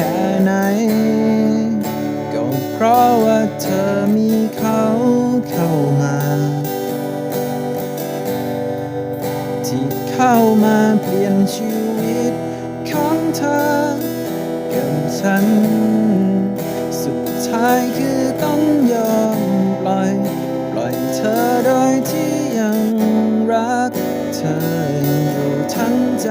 ค่ไหน ก็เพราะว่าเธอมีเขาเข้ามา ที่เข้ามาเปลี่ยนชีวิตของเธอกับฉัน สุดท้ายคือต้องยอมปล่อย ปล่อยเธอโดยที่ยังรักเธออยู่ทั้งใจ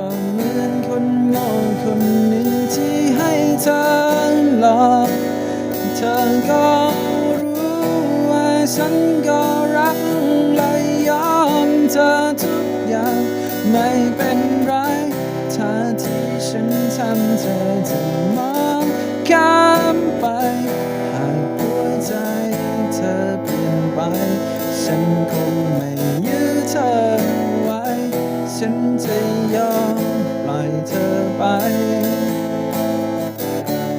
็ คนโง่คนหนึ่งที่ให้เธอหลอกเธอก็รู้ว่าฉันก็รักและยอมเธอทุกอย่างไม่เป็นไรถ้าที่ฉันทำเธอจะมองข้ามไปหากหัวใจเธอเปลี่ยนไปฉันคงไม่ยื้อเธอไว้ฉันจะยอม ล่อยเธอไป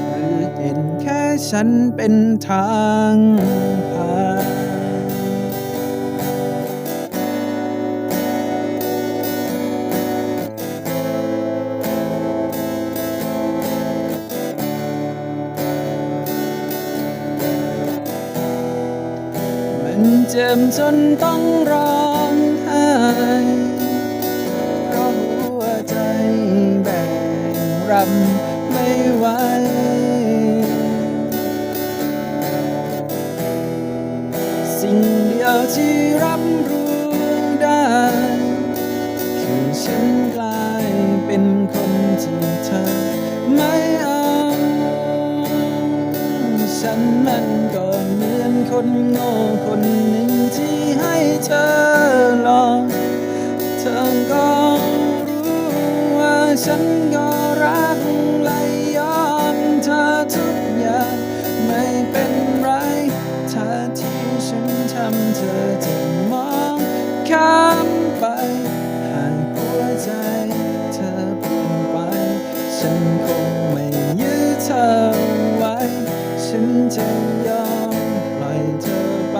หรือเห็นแค่ฉันเป็นทางผ่านมันเจ็บจนต้องร้องไห้ บไม่ไหวสิ่งเดียวที่รับรู้ได้ คือฉันกลายเป็นคนที่เธอไม่เอา ฉันมันก็เหมือนคนโง่คนหนึ่งที่ให้เธอลอกเธอก็รู้ว่าฉันก็ ฉันจะยอมปล่อยเธอไป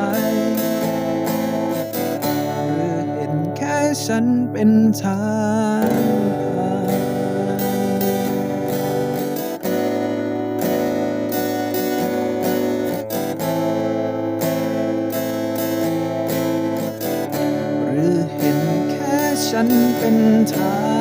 หรือเห็นแค่ฉันเป็นทางผ่านหรือเห็นแค่ฉันเป็นทา